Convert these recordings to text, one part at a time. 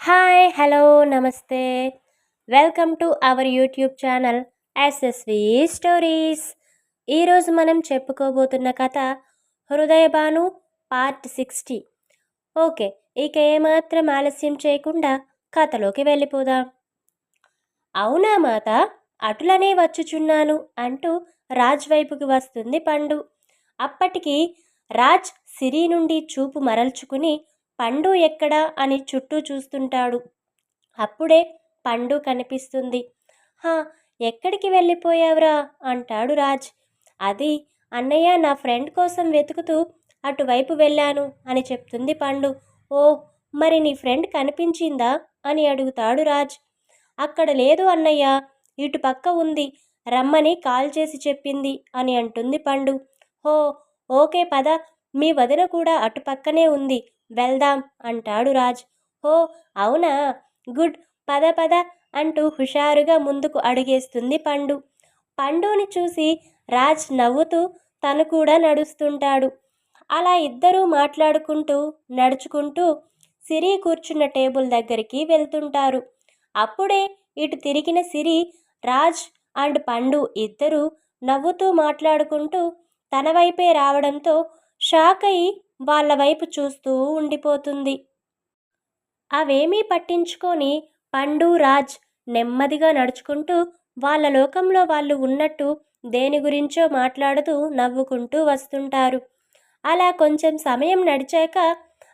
Hi hello namaste welcome to our YouTube channel SSV stories ఈరోజు మనం చెప్పుకోబోతున్న కథ హృదయబాను part sixty okay ఇక ఏమాత్రం ఆలస్యం చేయకుండా కథలోకి వెళ్ళిపోదాం. అవునా మాత? అటులనే వచ్చుచున్నాను అంటూ రాజ్ వైపుకి వస్తుంది పండు. అప్పటికి రాజ్ సిరి నుండి చూపు మరల్చుకుని పండు ఎక్కడా అని చుట్టూ చూస్తుంటాడు. అప్పుడే పండు కనిపిస్తుంది. హా ఎక్కడికి వెళ్ళిపోయావురా? అంటాడు రాజ్. అది అన్నయ్య నా ఫ్రెండ్ కోసం వెతుకుతూ అటువైపు వెళ్ళాను అని చెప్తుంది పండు. ఓ మరి నీ ఫ్రెండ్ కనిపించిందా? అని అడుగుతాడు రాజ్. అక్కడ లేదు అన్నయ్య ఇటు పక్క ఉంది. రమ్మని కాల్ చేసి చెప్పింది అని అంటుంది పండు. హో ఓకే పద. మీ వదిన కూడా అటు పక్కనే ఉంది. వెళ్దాం అంటాడు రాజ్. ఓ అవునా? గుడ్. పద పద అంటూ హుషారుగా ముందుకు అడుగేస్తుంది పండు. పండుని చూసి రాజ్ నవ్వుతూ తను కూడా నడుస్తుంటాడు. అలా ఇద్దరూ మాట్లాడుకుంటూ నడుచుకుంటూ సిరి కూర్చున్న టేబుల్ దగ్గరికి వెళ్తుంటారు. అప్పుడే ఇటు తిరిగిన సిరి రాజ్ అండ్ పండు ఇద్దరూ నవ్వుతూ మాట్లాడుకుంటూ తన వైపే రావడంతో షాక్ అయి వాళ్ళ వైపు చూస్తూ ఉండిపోతుంది. అవేమీ పట్టించుకొని పండు రాజ్ నెమ్మదిగా నడుచుకుంటూ వాళ్ళ లోకంలో వాళ్ళు ఉన్నట్టు దేని గురించో మాట్లాడుతూ నవ్వుకుంటూ వస్తుంటారు. అలా కొంచెం సమయం నడిచాక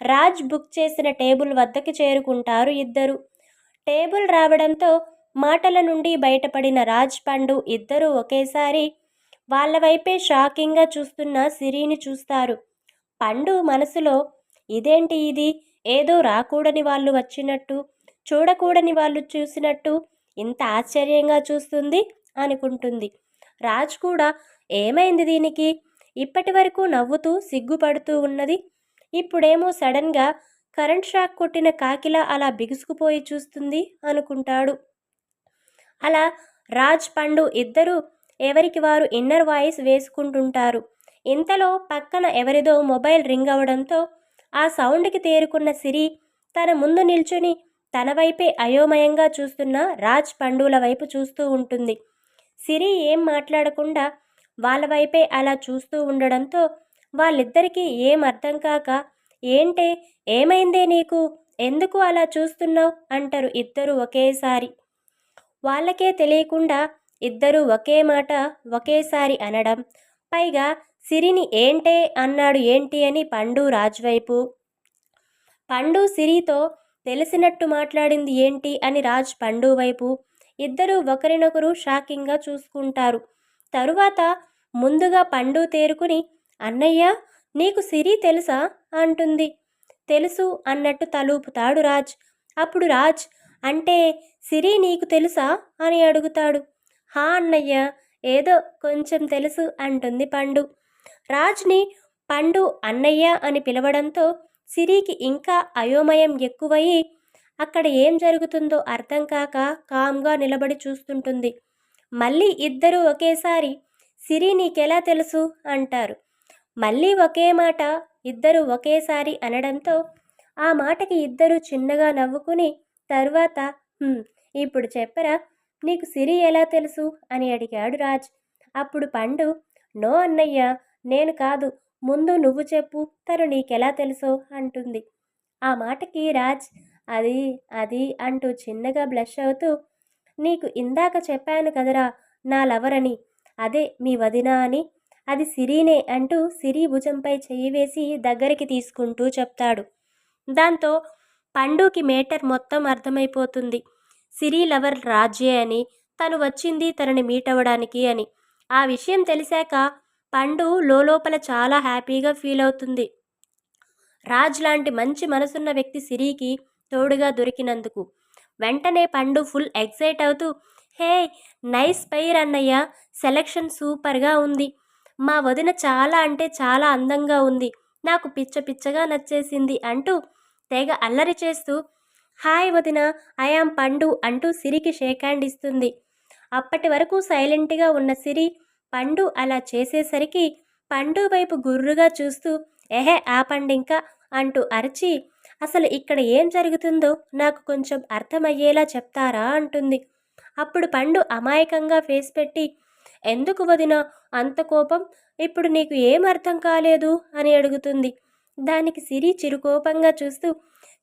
రాజ్ బుక్ చేసిన టేబుల్ వద్దకు చేరుకుంటారు ఇద్దరు. టేబుల్ రావడంతో మాటల నుండి బయటపడిన రాజ్ పండు ఇద్దరూ ఒకేసారి వాళ్ళ వైపే షాకింగ్గా చూస్తున్న సిరిని చూస్తారు. పండు మనసులో ఇదేంటి ఇది? ఏదో రాకూడని వాళ్ళు వచ్చినట్టు చూడకూడని వాళ్ళు చూసినట్టు ఇంత ఆశ్చర్యంగా చూస్తుంది అనుకుంటుంది. రాజ్ కూడా ఏమైంది దీనికి? ఇప్పటి వరకు నవ్వుతూ సిగ్గుపడుతూ ఉన్నది. ఇప్పుడేమో సడన్గా కరెంట్ షాక్ కొట్టిన కాకిలా అలా బిగుసుకుపోయి చూస్తుంది అనుకుంటాడు. అలా రాజ్ పండు ఇద్దరూ ఎవరికి వారు ఇన్నర్ వాయిస్ వేసుకుంటుంటారు? ఇంతలో పక్కన ఎవరిదో మొబైల్ రింగ్ అవడంతో ఆ సౌండ్కి తేరుకున్న సిరి తన ముందు నిల్చుని తన వైపే అయోమయంగా చూస్తున్న రాజ్ పండుల వైపు చూస్తూ ఉంటుంది. సిరి ఏం మాట్లాడకుండా వాళ్ళ వైపే అలా చూస్తూ ఉండడంతో వాళ్ళిద్దరికీ ఏం అర్థం కాక ఏంటే ఏమైందే నీకు? ఎందుకు అలా చూస్తున్నావు? అంటారు ఇద్దరు ఒకేసారి. వాళ్ళకే తెలియకుండా ఇద్దరూ ఒకే మాట ఒకేసారి అనడం. పైగా సిరిని ఏంటే అన్నాడు ఏంటి అని పండు రాజ్వైపు. పండు సిరితో తెలిసినట్టు మాట్లాడింది ఏంటి అని రాజ్ పండు వైపు. ఇద్దరూ ఒకరినొకరు షాకింగ్గా చూసుకుంటారు. తరువాత ముందుగా పండు తేరుకుని అన్నయ్య నీకు సిరి తెలుసా? అంటుంది. తెలుసు అన్నట్టు తలూపుతాడు రాజ్. అప్పుడు రాజ్ అంటే సిరి నీకు తెలుసా? అని అడుగుతాడు. హా అన్నయ్య ఏదో కొంచెం తెలుసు అంటుంది పండు. రాజ్ని పండు అన్నయ్య అని పిలవడంతో సిరికి ఇంకా అయోమయం ఎక్కువయ్యి అక్కడ ఏం జరుగుతుందో అర్థం కాక కామ్గా నిలబడి చూస్తుంటుంది. మళ్ళీ ఇద్దరూ ఒకేసారి సిరి నీకెలా తెలుసు? అంటారు. మళ్ళీ ఒకే మాట ఇద్దరు ఒకేసారి అనడంతో ఆ మాటకి ఇద్దరు చిన్నగా నవ్వుకుని తర్వాత ఇప్పుడు చెప్పరా నీకు సిరి ఎలా తెలుసు? అని అడిగాడు రాజ్. అప్పుడు పండు నో అన్నయ్య నేను కాదు. ముందు నువ్వు చెప్పు తను నీకెలా తెలుసో అంటుంది. ఆ మాటకి రాజ్ అది అది అంటూ చిన్నగా బ్లష్ అవుతూ నీకు ఇందాక చెప్పాను కదరా నా లవరని. అదే మీ వదిన అని. అది సిరీనే అంటూ సిరి భుజంపై చెయ్యి వేసి దగ్గరికి తీసుకుంటూ చెప్తాడు. దాంతో పండుకి మేటర్ మొత్తం అర్థమైపోతుంది. సిరి లవర్ రాజ్యే అని తను వచ్చింది తనని మీట్ అవ్వడానికి అని. ఆ విషయం తెలిసాక పండు లోపల చాలా హ్యాపీగా ఫీల్ అవుతుంది. రాజ్ లాంటి మంచి మనసున్న వ్యక్తి సిరికి తోడుగా దొరికినందుకు. వెంటనే పండు ఫుల్ ఎక్సైట్ అవుతూ హే నైస్ పైర్ అన్నయ్య సెలక్షన్ సూపర్గా ఉంది. మా వదిన చాలా అంటే చాలా అందంగా ఉంది. నాకు పిచ్చ పిచ్చగా నచ్చేసింది అంటూ తెగ అల్లరి చేస్తూ హాయ్ వదిన ఐఆమ్ పండు అంటూ సిరికి షేక్ హ్యాండ్ ఇస్తుంది. అప్పటి వరకు సైలెంట్గా ఉన్న సిరి పండు అలా చేసేసరికి పండు వైపు గుర్రుగా చూస్తూ ఎహే ఆపండి ఇంకా అంటూ అరిచి అసలు ఇక్కడ ఏం జరుగుతుందో నాకు కొంచెం అర్థమయ్యేలా చెప్తారా అంటుంది. అప్పుడు పండు అమాయకంగా ఫేస్ పెట్టి ఎందుకు వదినా అంత కోపం? ఇప్పుడు నీకు ఏం అర్థం కాలేదు? అని అడుగుతుంది. దానికి సిరి చిరుకోపంగా చూస్తూ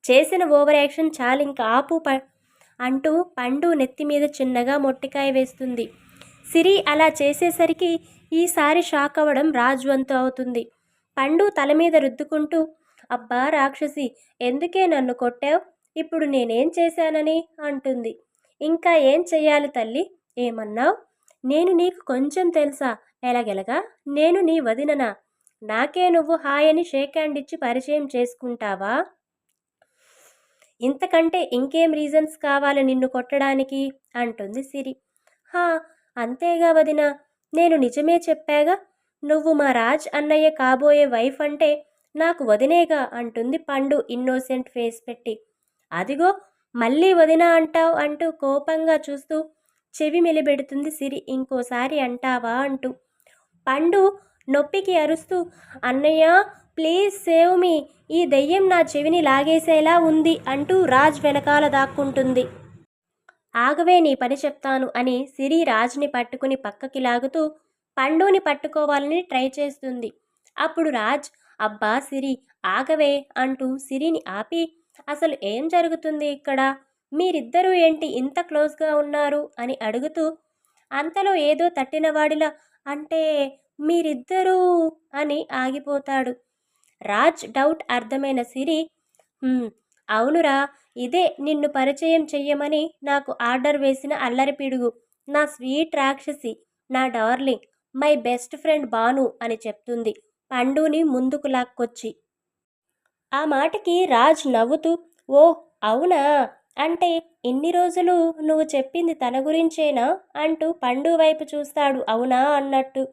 చేసిన ఓవర్ యాక్షన్ చాలు. ఇంకా ఆపు ప అంటూ పండు నెత్తి మీద చిన్నగా మొట్టికాయ వేస్తుంది. సిరి అలా చేసేసరికి ఈసారి షాక్ అవ్వడం రాజు అంతు అవుతుంది. పండు తల మీద రుద్దుకుంటూ అబ్బా రాక్షసి ఎందుకే నన్ను కొట్టావు? ఇప్పుడు నేనేం చేశానని? అంటుంది. ఇంకా ఏం చెయ్యాలి తల్లి? ఏమన్నావు? నేను నీకు కొంచెం తెలుసా? ఎలాగెలగా? నేను నీ వదిననా? నాకే నువ్వు హాయ్ అని షేక్ హ్యాండ్ ఇచ్చి పరిచయం చేసుకుంటావా? ఇంతకంటే ఇంకేం రీజన్స్ కావాలి నిన్ను కొట్టడానికి? అంటుంది సిరి. హా అంతేగా వదిన. నేను నిజమే చెప్పాగా? నువ్వు మా రాజ్ అన్నయ్య కాబోయే వైఫ్ అంటే నాకు వదినేగా అంటుంది పండు ఇన్నోసెంట్ ఫేస్ పెట్టి. అదిగో మళ్ళీ వదిన అంటావు అంటూ కోపంగా చూస్తూ చెవి మెలిబెడుతుంది సిరి ఇంకోసారి అంటావా అంటూ. పండు నొప్పికి అరుస్తూ అన్నయ్య ప్లీజ్ సేవ్ మీ. ఈ దెయ్యం నా చెవిని లాగేసేలా ఉంది అంటూ రాజ్ వెనకాల దాక్కుంటుంది. ఆగవే నీ పని చెప్తాను అని సిరి రాజ్ని పట్టుకుని పక్కకి లాగుతూ పండుని పట్టుకోవాలని ట్రై చేస్తుంది. అప్పుడు రాజ్ అబ్బా సిరి ఆగవే అంటూ సిరిని ఆపి అసలు ఏం జరుగుతుంది ఇక్కడ? మీరిద్దరూ ఏంటి ఇంత క్లోజ్గా ఉన్నారు? అని అడుగుతూ అంతలో ఏదో తట్టినవాడిలా అంటే మీరిద్దరూ అని ఆగిపోతాడు. రాజ్ డౌట్ అర్థమైన సిరి అవునురా ఇదే నిన్ను పరిచయం చెయ్యమని నాకు ఆర్డర్ వేసిన అల్లరి పిడుగు. నా స్వీట్ రాక్షసి నా darling my best friend Banu అని చెప్తుంది పండుని ముందుకు లాక్కొచ్చి. ఆ మాటకి రాజ్ నవ్వుతూ ఓ అవునా? అంటే ఇన్ని రోజులు నువ్వు చెప్పింది తన గురించేనా? అంటూ పండు వైపు చూస్తాడు అవునా అన్నట్టు.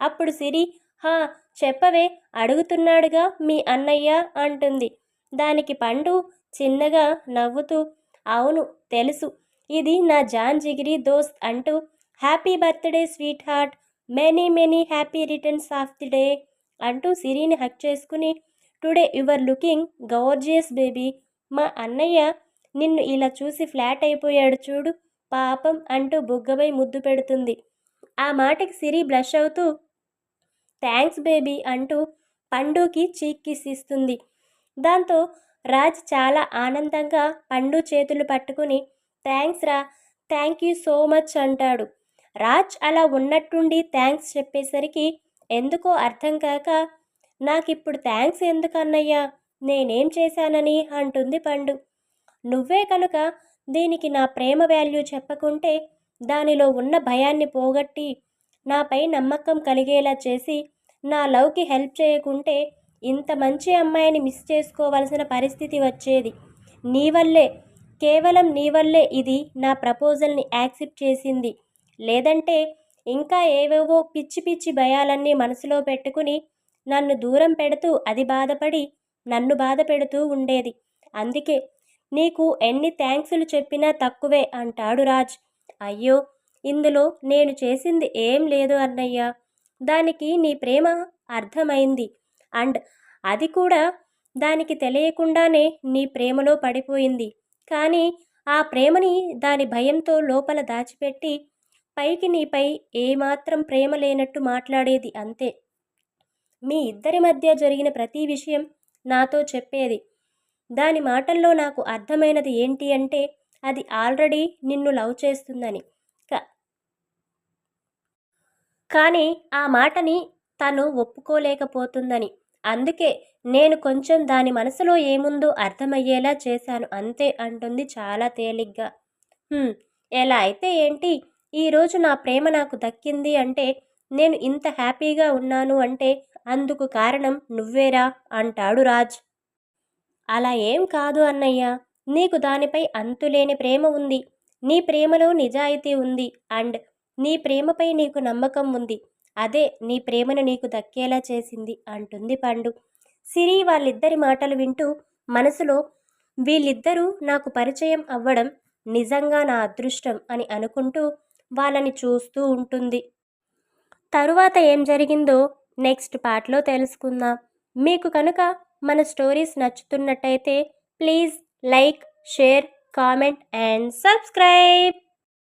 అప్పుడు సిరి హా చెప్పవే అడుగుతున్నాడుగా మీ అన్నయ్య అంటుంది. దానికి పండు చిన్నగా నవ్వుతూ అవును తెలుసు. ఇది నా జాన్ జిగిరి దోస్త్ అంటూ happy birthday sweetheart many many happy returns of the day అంటూ సిరిని హక్ చేసుకుని today your looking gorgeous baby. మా అన్నయ్య నిన్ను ఇలా చూసి ఫ్లాట్ అయిపోయాడు చూడు పాపం అంటూ బుగ్గపై ముద్దు పెడుతుంది. ఆ మాటకి సిరి బ్లష్ అవుతూ థ్యాంక్స్ బేబీ అంటూ పండుకి చీక్ కిస్ ఇస్తుంది. దాంతో రాజ్ చాలా ఆనందంగా పండు చేతులు పట్టుకుని థ్యాంక్స్ రా థ్యాంక్ యూ సో మచ్ అంటాడు. రాజ్ అలా ఉన్నట్టుండి థ్యాంక్స్ చెప్పేసరికి ఎందుకో అర్థం కాక నాకిప్పుడు థ్యాంక్స్ ఎందుకన్నయ్యా? నేనేం చేశానని అంటుంది పండు. నువ్వే కనుక దీనికి నా ప్రేమ వాల్యూ చెప్పకుంటే దానిలో ఉన్న భయాన్ని పోగొట్టి నాపై నమ్మకం కలిగేలా చేసి నా లవ్కి హెల్ప్ చేయకుంటే ఇంత మంచి అమ్మాయిని మిస్ చేసుకోవలసిన పరిస్థితి వచ్చేది. నీ వల్లే కేవలం నీ వల్లే ఇది నా ప్రపోజల్ని యాక్సెప్ట్ చేసింది. లేదంటే ఇంకా ఏవేవో పిచ్చి పిచ్చి భయాలన్నీ మనసులో పెట్టుకుని నన్ను దూరం పెడుతూ అది బాధపడి నన్ను బాధ పెడుతూ ఉండేది. అందుకే నీకు ఎన్ని థ్యాంక్స్లు చెప్పినా తక్కువే అంటాడు రాజ్. అయ్యో ఇందులో నేను చేసింది ఏం లేదు అన్నయ్య. దానికి నీ ప్రేమ అర్థమైంది. అండ్ అది కూడా దానికి తెలియకుండానే నీ ప్రేమలో పడిపోయింది. కానీ ఆ ప్రేమని దాని భయంతో లోపల దాచిపెట్టి పైకి నీపై ఏమాత్రం ప్రేమ లేనట్టు మాట్లాడేది అంతే. మీ ఇద్దరి మధ్య జరిగిన ప్రతి విషయం నాతో చెప్పేది. దాని మాటల్లో నాకు అర్థమైనది ఏంటి అంటే అది ఆల్రెడీ నిన్ను లవ్ చేస్తుందని. కానీ ఆ మాటని తను ఒప్పుకోలేకపోతుందని. అందుకే నేను కొంచెం దాని మనసులో ఏముందో అర్థమయ్యేలా చేశాను అంతే అంటుంది చాలా తేలిగ్గా. ఎలా అయితే ఏంటి? ఈరోజు నా ప్రేమ నాకు దక్కింది అంటే నేను ఇంత హ్యాపీగా ఉన్నాను అంటే అందుకు కారణం నువ్వేరా? అంటాడు రాజ్. అలా ఏం కాదు అన్నయ్య. నీకు దానిపై అంతులేని ప్రేమ ఉంది. నీ ప్రేమలో నిజాయితీ ఉంది. అండ్ నీ ప్రేమపై నీకు నమ్మకం ఉంది. అదే నీ ప్రేమను నీకు దక్కేలా చేసింది అంటుంది పండు. సిరి వాళ్ళిద్దరి మాటలు వింటూ మనసులో వీళ్ళిద్దరూ నాకు పరిచయం అవ్వడం నిజంగా నా అదృష్టం అని అనుకుంటూ వాళ్ళని చూస్తూ ఉంటుంది. తరువాత ఏం జరిగిందో నెక్స్ట్ పార్ట్లో తెలుసుకుందాం. మీకు కనుక మన stories నచ్చుతున్నట్టయితే please like share comment and subscribe.